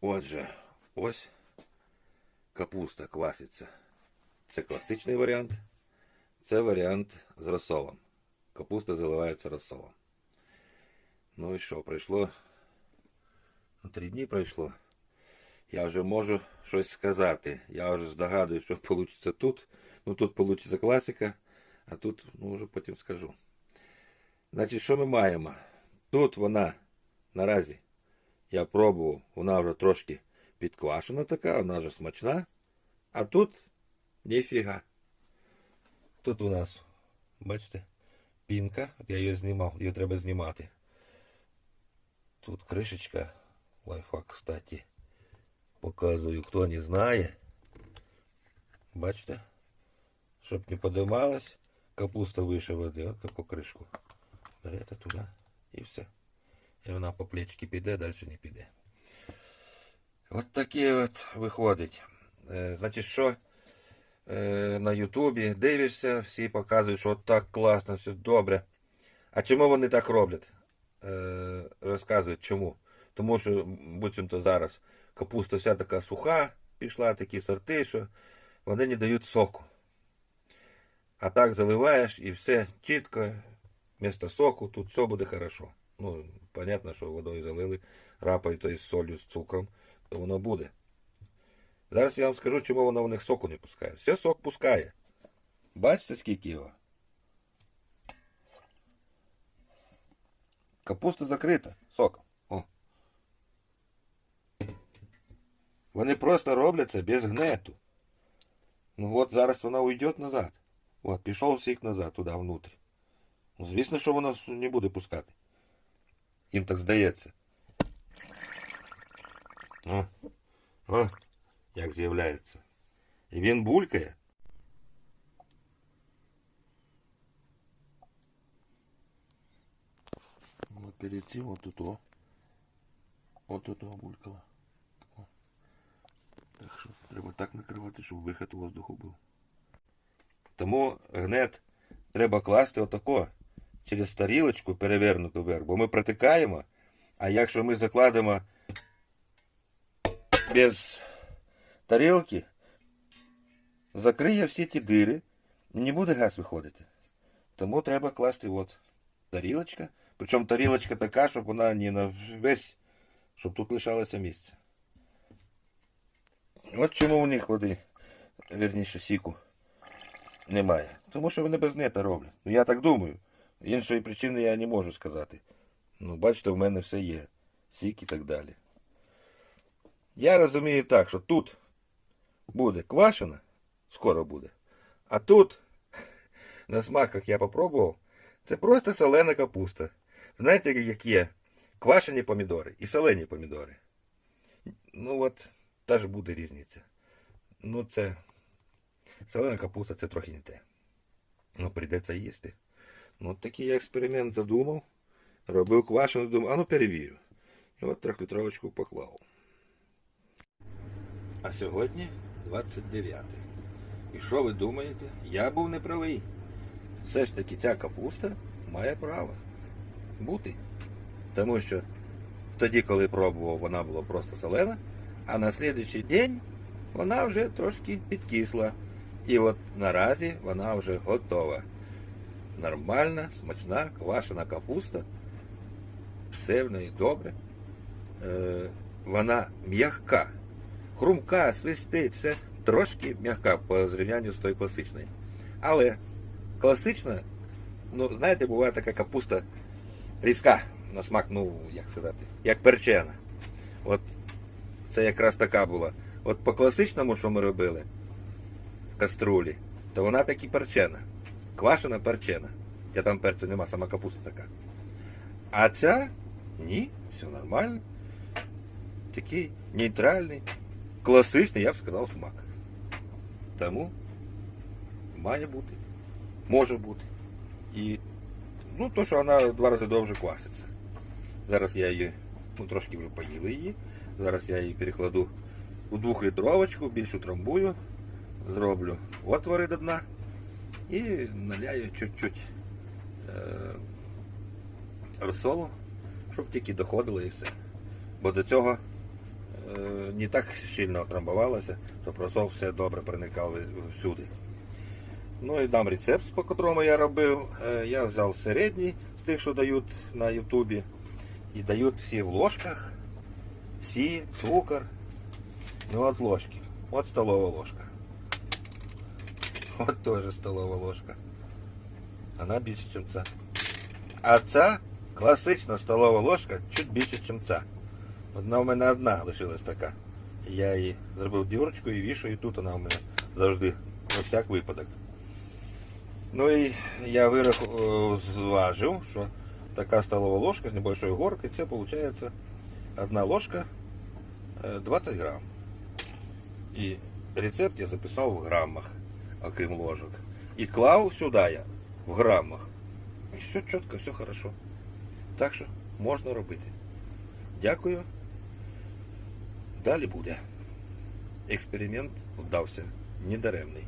Отже, ось капуста кваситься. Це класичний варіант. Це варіант з розсолом. Капуста заливається розсолом. Ну і що, пройшло? Ну, Три дні пройшло. Я вже можу щось сказати. Я вже здогадую, що вийде тут. Ну тут вийде класика, а тут ну, вже потім скажу. Значить, що ми маємо? Тут вона наразі я пробував, вона вже трошки підквашена така, вона вже смачна. А тут ніфіга. Тут у нас, бачите, пінка. Я її знімав, її треба знімати. Тут кришечка. Лайфхак, кстати. Показую, хто не знає. Бачите? Щоб не подималась, капуста вище води. От таку кришку. Берете туди і все. І вона по плечки піде, далі не піде. От таке от виходить. Е, значить, що е, на Ютубі дивишся, всі показують, що от так класно, все добре. А чому вони так роблять? Е, розказують чому. Тому що, буцімто зараз капуста вся така суха, пішла такі сорти, що вони не дають соку. А так заливаєш і все чітко, вместо соку, тут все буде хорошо. Ну, понятно, що водою залили, рапою, то з солью, з цукром, то воно буде. Зараз я вам скажу, чому воно в них соку не пускає. Все сок пускає. Бачите, скільки його? Капуста закрита соком. О. Вони просто роблять це без гнету. Ну от зараз вона уйде назад. От, пішов сік назад, туди внутрі. Ну, звісно, що вона не буде пускати. Їм так здається. О, о, як з'являється. І він булькає. Ну, перед цим от тут о. От тут о булькало. О. Так що треба так накривати, щоб вихід воздуху був. Тому гнет треба класти отако Через тарілочку перевернуту вверх, бо ми протикаємо, а якщо ми закладемо без тарілки, закриє всі ті дири і не буде газ виходити. Тому треба класти от тарілочка. Причому тарілочка така, щоб вона не на весь, щоб тут лишалося місце. От чому у них води, вірніше, сіку немає. Тому що вони без нета роблять. Ну я так думаю. Іншої причини я не можу сказати. Ну, бачите, в мене все є. Сік і так далі. Я розумію так, що тут буде квашена, скоро буде. А тут, на смаках я попробував, це просто солена капуста. Знаєте, як є? Квашені помідори і солені помідори. Ну от, теж буде різниця. Ну, це. Солена капуста це трохи не те. Ну, прийдеться їсти. Ну, от такий я експеримент задумав. Робив квашену, думав, а ну перевірю. І от трьохлітровочку поклав. А сьогодні 29. І що ви думаєте? Я був неправий. Все ж таки ця капуста має право бути. Тому що тоді, коли пробував, вона була просто солена, а на слідуючий день вона вже трошки підкисла. І от наразі вона вже готова. Нормальна, смачна, квашена капуста. Все в неї добре. Е, вона м'яка, хрумка, свистить, все трошки м'яка по зрівнянню з тою класичною. Але класична, ну, знаєте, буває така капуста різка на смак, ну, як сказати, як перчена. От це якраз така була. От по класичному, що ми робили в каструлі, то вона так і перчена. Квашена перчена. Я там перцю нема, сама капуста така. А ця ні, все нормально. Такий нейтральний, класичний, я б сказав, смак. Тому має бути, може бути. І ну, то, що вона два рази довше кваситься. Зараз я її, ну трошки вже поїли її. Зараз я її перекладу у двохлітровочку, більшу трамбую, зроблю отвори до дна і наляю чуть-чуть е, розсолу, щоб тільки доходило і все. Бо до цього не так щільно трамбувалася, щоб розсол все добре проникав всюди. Ну і дам рецепт, по котрому я робив. Е, Я взяв середній з тих, що дають на Ютубі. І дають всі в ложках. Сіль, цукор. Ну от ложки. От столова ложка. От теж столова ложка. Вона більше, ніж ця. А ця класична столова ложка чуть більше, ніж ця. Одна у мене одна лишилась така. Я її зробив дірочку і вішаю тут вона у мене завжди на всяк випадок. Ну і я вирах, е, зважив, що така столова ложка з небольшою горкою, це виходить одна ложка е, 20 грам. І рецепт я записав в грамах, окрім ложок. І клав сюди я в грамах. І все чітко, все хорошо. Так що можна робити. Дякую. Далі буде. Експеримент вдався недаремний.